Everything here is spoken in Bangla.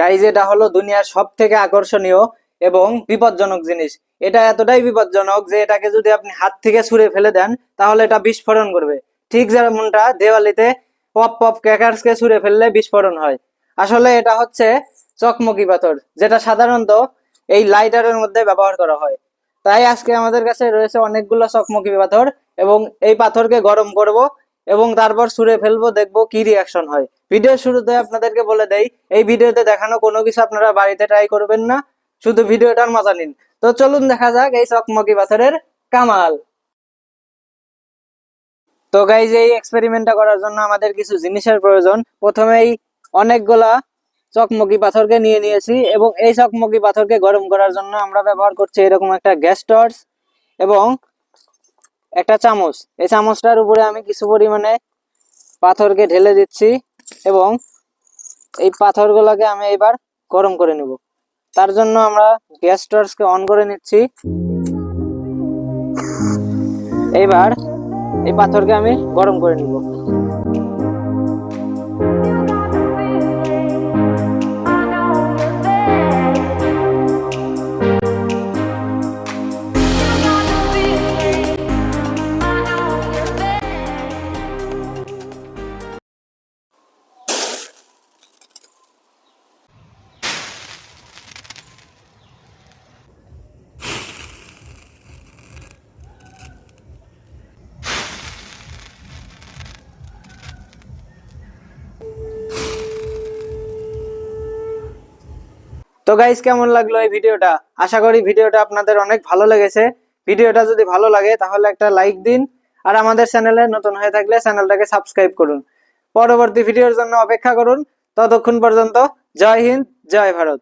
গাইজ এটা হলো দুনিয়ার সব থেকে আকর্ষণীয় এবং বিপজ্জনক জিনিস। এটা এতটাই বিপজ্জনক যে এটাকে যদি আপনি হাত থেকে ছুঁড়ে ফেলে দেন, তাহলে এটা বিস্ফোরণ করবে। ঠিক যেমনটা দেওয়ালিতে পপ পপ ক্র্যাকার্স কে ছুঁড়ে ফেললে বিস্ফোরণ হয়। আসলে এটা হচ্ছে চকমকি পাথর, যেটা সাধারণত এই লাইটারের মধ্যে ব্যবহার করা হয়। তাই আজকে আমাদের কাছে রয়েছে অনেকগুলো চকমকি পাথর এবং এই পাথরকে গরম করব। এবং তারপর ছুঁড়ে ফেলব, দেখব কি রিয়াকশন হয়। ভিডিওর শুরুতে আপনাদেরকে বলে দেই, এই ভিডিওতে দেখানো কোনো কিছু আপনারা বাড়িতে ট্রাই করবেন না, শুধু ভিডিওটার মজা নিন। তো চলুন দেখা যাক এই চকমকি পাথরের কামাল। তো গাইজ এই এক্সপেরিমেন্টটা করার জন্য আমাদের কিছু জিনিসের প্রয়োজন। প্রথমেই অনেকগুলা চকমকি পাথরকে নিয়ে নিয়েছি এবং এই চকমকি পাথরকে গরম করার জন্য আমরা ব্যবহার করছি এরকম একটা গ্যাস টর্চ এবং একটা চামচ। এই চামচটার উপরে আমি কিছু পরিমাণে পাথরকে ঢেলে দিচ্ছি এবং এই পাথরগুলোকে আমি এবার গরম করে নিব। তার জন্য আমরা গ্যাস টর্চকে অন করে নিচ্ছি। এইবার এই পাথরকে আমি গরম করে নিব। তো গাইস কেমন লাগল এই ভিডিওটা? আশা করি ভিডিওটা আপনাদের অনেক ভালো লেগেছে। ভিডিওটা যদি ভালো লাগে, তাহলে একটা লাইক দিন। আর আমাদের চ্যানেলে নতুন হয়ে থাকলে চ্যানেলটাকে সাবস্ক্রাইব করুন। পরবর্তী ভিডিওর জন্য অপেক্ষা করুন। ততক্ষণ পর্যন্ত, জয় হিন্দ, জয় ভারত।